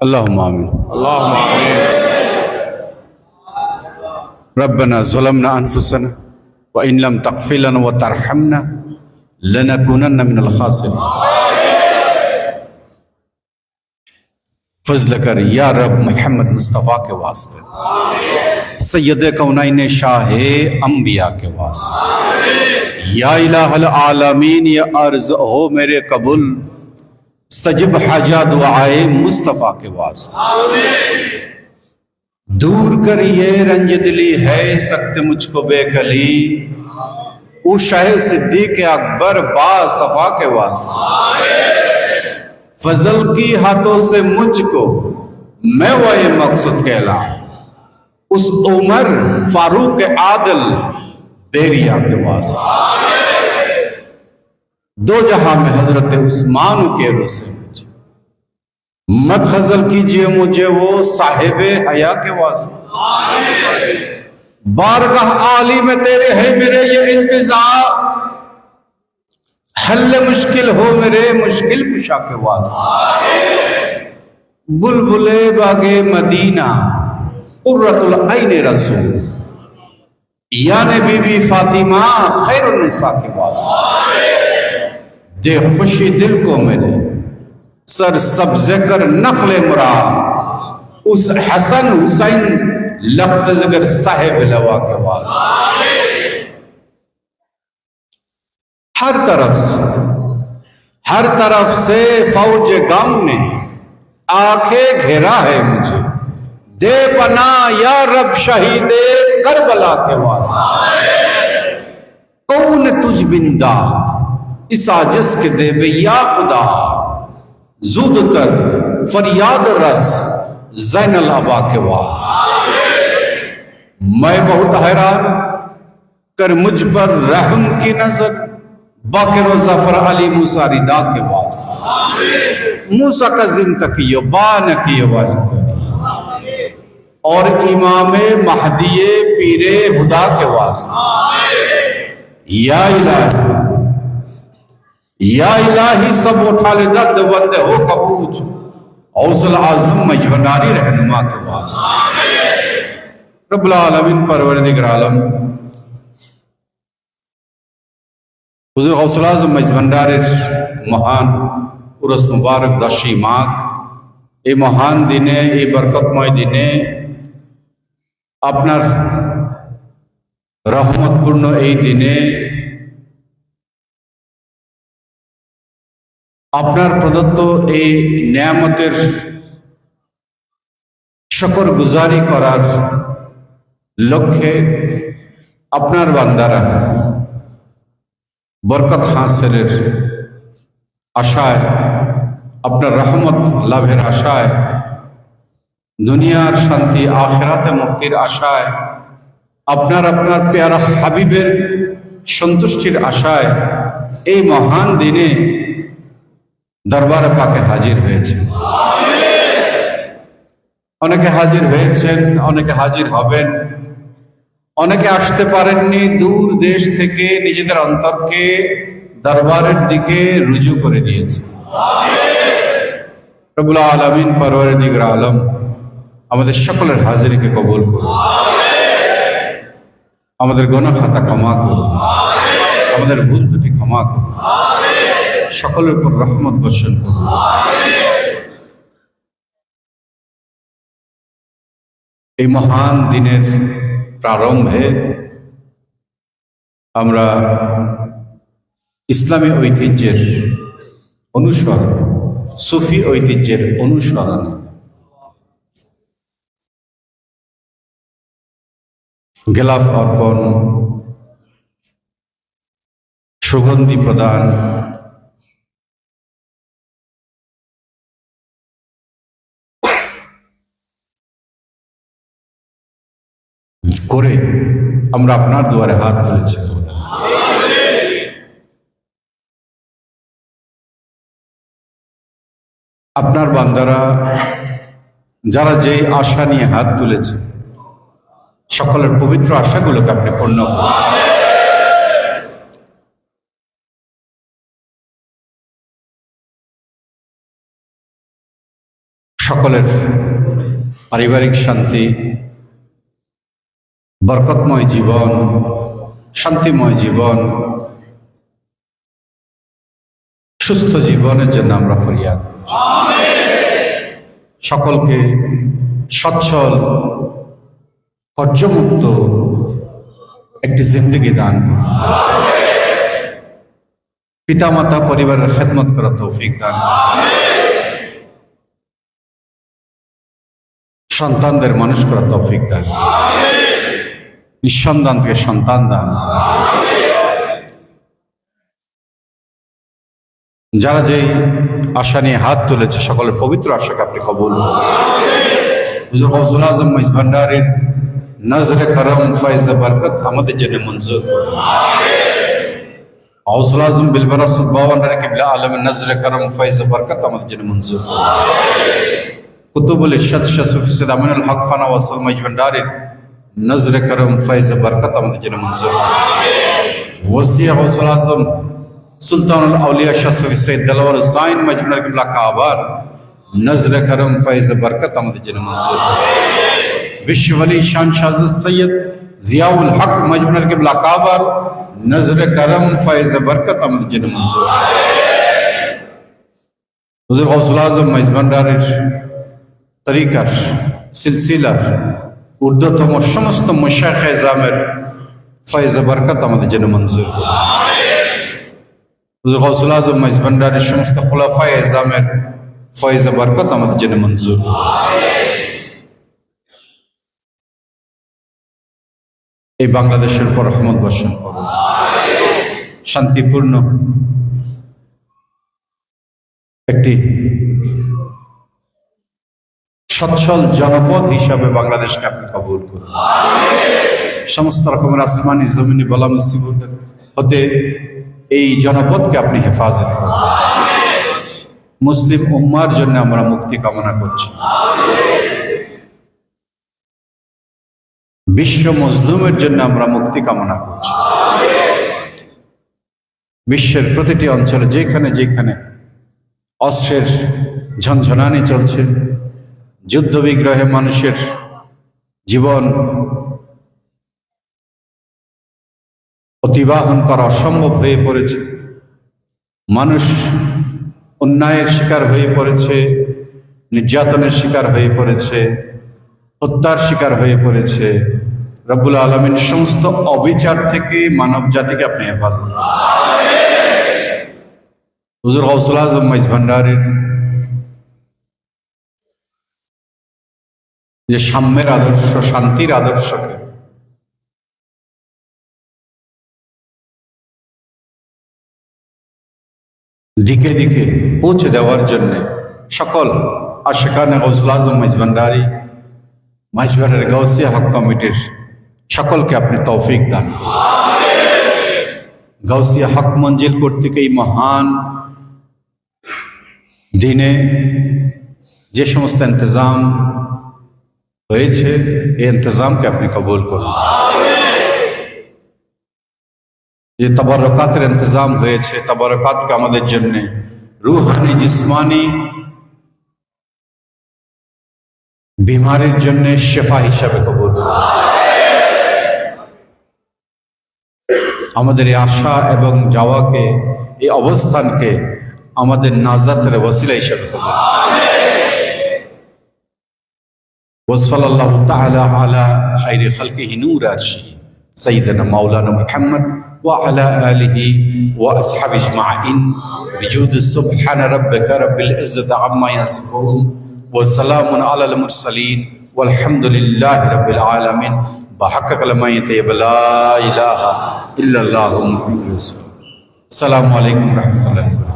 اللهم آمین. اللهم آمین. ربنا ظلمنا أنفسنا وإن لم تغفر لنا وترحمنا لنكونن من الخاسرين. فضل کر یا رب محمد مصطفیٰ کے واسطے سید کونین شاہ انبیاء کے واسطے۔ یا الہ العالمین یا عرض ہو میرے قبول سجب حجا دعائے مصطفیٰ کے واسطے۔ دور کر یہ رنج دلی، ہے سکتے مجھ کو بے کلی۔ او شاہ صدیق اکبر با صفا کے واسطے۔ فضل کی ہاتھوں سے مجھ کو میں وہ مقصد کہلا اس عمر فاروق عادل دیریا کے واسطے۔ دو جہاں میں حضرت عثمان کے روسے مجھے جی۔ مت خزل کیجیے مجھے وہ صاحب حیا کے واسطے۔ بارگاہ عالی میں تیرے ہے میرے یہ انتظار۔ حل مشکل ہو میرے مشکل پشا کے واسطے۔ بلبلے باغے مدینہ، قرۃ العین رسول۔ یعنی بی بی فاطمہ خیر النساء کے واسطے۔ جے خوشی دل کو ملے، سر سب ذکر نخل مراد، اس حسن حسین لخت ذکر صاحب لوا کے پاس ہر طرف سے، ہر طرف سے فوج گام نے آنکھیں گھیرا ہے مجھے، دے پنا یا رب شہید کربلا کے واسطے کون تجھ بندہ اس آجس کے دے بے یا خدا، زود کر فریاد رس زین الابا کے واس۔ میں بہت حیران کر مجھ پر رحم کی نظر باقر و ظفر علی موسا ردا کے واسطے موسا کا زندگی بان کی واسطے اور امام مہدی پیرے خدا کے واسطے یا الہ یا الہی سب اٹھا لے دد بندے ہو کبوت۔ اوصل عظم مجھوناری رہنما کے واسطے۔ رب العالمین پروردگار عالم۔ حضر غوصل عظم مجھوناری مہان ارس مبارک دشی ماک اے مہان دینے، اے برکت مائی دینے۔ اپنا رحمت پرنو اے دینے۔ আপনার প্রদত্ত এই নিয়ামতের শকর গুজারি করার লক্ষ্যে আপনার বান্দারা বরকত হাসিলের আশায়, আপনার রহমত লাভের আশায়, দুনিয়ার শান্তি আখেরাতে মুক্তির আশায়, আপনার আপনার পেয়ারা হাবিবের সন্তুষ্টির আশায় এই মহান দিনে দরবারে পাকে হাজির হয়েছে। অনেকে হাজির হয়েছেন, অনেকে হাজির হবেন। অনেকে আসতে পারেননি দূর দেশ থেকে, নিজেদের অন্তরকে দরবারের দিকে রুজু করে দিয়েছে। প্রবুল আলমিন পরওয়ার দিগর আলম আমাদের সকলের হাজিরিকে কবুল করুন। আমাদের গোনা খাতা ক্ষমা করুন। আমাদের ভুল দুটি ক্ষমা করুন। সকলের উপর রহমত বর্ষণ করুন। এই মহান দিনের প্রারম্ভে আমরা ইসলামী ঐতিহ্যের অনুসরণ, সুফি ঐতিহ্যের অনুসরণ গেলাফ অর্পণ, সুগন্ধি প্রদান করে আমরা আপনার দুয়ারে হাত তুলেছি। আপনার বান্দারা, যারা যে আশা নিয়ে হাত তুলেছে, সকলের পবিত্র আশাগুলোকে আপনি পূর্ণ সকলের পারিবারিক শান্তি বরকতময় জীবন, শান্তিময় জীবন, সুস্থ জীবনের জন্য আমরা ফরিয়াদ সকলকে সচ্ছল, কর্যমুক্ত একটি জিন্দগি দান করুন। পিতামাতা পরিবারের খেদমত করা তৌফিক দান সন্তানদের মানুষ করা তৌফিক দান। নিঃসন্তান থেকে সন্তান দান। যারা যেই আশা নিয়ে হাত তুলেছে, সকলের পবিত্র আশাকে আপনি কবুল আমাদের জন্য বরকত আমাদের জন্য। কুতুবুল হক ফানা মহিজ ভান্ডারের نظر کرم، فیض برکتم دجن جن منصور وسیع و سلازم سلطان الاولیاء شاہ سوی سید دلور زائن مجمع القبلہ کعبار نظر کرم، فیض برکتم دجن جن منصور وشو ولی شان شاہ سید ضیاء الحق مجمع القبلہ کعبار نظر کرم، فیض برکت آمد جن منصور حضور غوث العظم مجمن دارش طریقہ سلسلہ ঊর্ধ্বতম সমস্ত মুশাখ জামের ফয়জ বরকত আমাদের জন্য মঞ্জুর গৌসুল সমস্ত খোলাফায় জামের ফয়জ বরকত আমাদের জন্য মঞ্জুর এই বাংলাদেশের উপর রহমত বর্ষণ করুন। শান্তিপূর্ণ একটি সচ্ছল জনপদ হিসাবে বাংলাদেশকে আপনি কবুল করুন। সমস্ত রকমের আসমানি জমিনি বলা মুসিবত হতে এই জনপদকে আপনি হেফাজত করুন। মুসলিম উম্মার জন্য আমরা মুক্তি কামনা করছি। বিশ্ব মজলুমের জন্য আমরা মুক্তি কামনা করছি। বিশ্বের প্রতিটি অঞ্চলে যেখানে যেখানে অস্ত্রের ঝনঝনানি চলছে যুদ্ধ বিগ্রহে মানুষের জীবন অতিবাহন করা অসম্ভব হয়ে পড়েছে। মানুষ অন্যায়ের শিকার হয়ে পড়েছে, নির্যাতনের শিকার হয়ে পড়েছে, হত্যার শিকার হয়ে পড়েছে। রব্বুল আলমিন সমস্ত অবিচার থেকে মানব জাতিকে আপনি হেফাজত। হুজুর গৌসুল আজম মাইজ ভান্ডারের যে সাম্যের আদর্শ, শান্তির আদর্শকে। দিকে দিকে পৌঁছে দেওয়ার জন্য সকল আশেখানে গৌসুল আজম মাইজ ভান্ডারি মাইজবারের গৌসিয়া হক কমিটির সকলকে আপনি তৌফিক দান গৌসিয়া হক মঞ্জিল কর্তৃক এই মহান দিনে যে সমস্ত ইন্তজাম হয়েছে এই ইন্তজামকে আপনি কবুল করুন। যে তবরকাতের ইন্তজাম হয়েছে, তবরকাতকে আমাদের জন্য রুহানি, জিসমানি বিমারির জন্য শেফা হিসাবে কবুল আমাদের এই আশা এবং যাওয়াকে এই অবস্থানকে আমাদের নাজাতের ওসিলা হিসাবে কবুল। وصلى الله تعالى على خير خلقه نور عرشه سيدنا مولانا محمد وعلى آله وأصحابه أجمعين. بجود سبحان ربك رب العزة عما يصفون وسلام على المرسلين والحمد لله رب العالمين. بحق كلمة طيب لا إله إلا الله محمد رسول. السلام عليكم ورحمة الله وبركاته.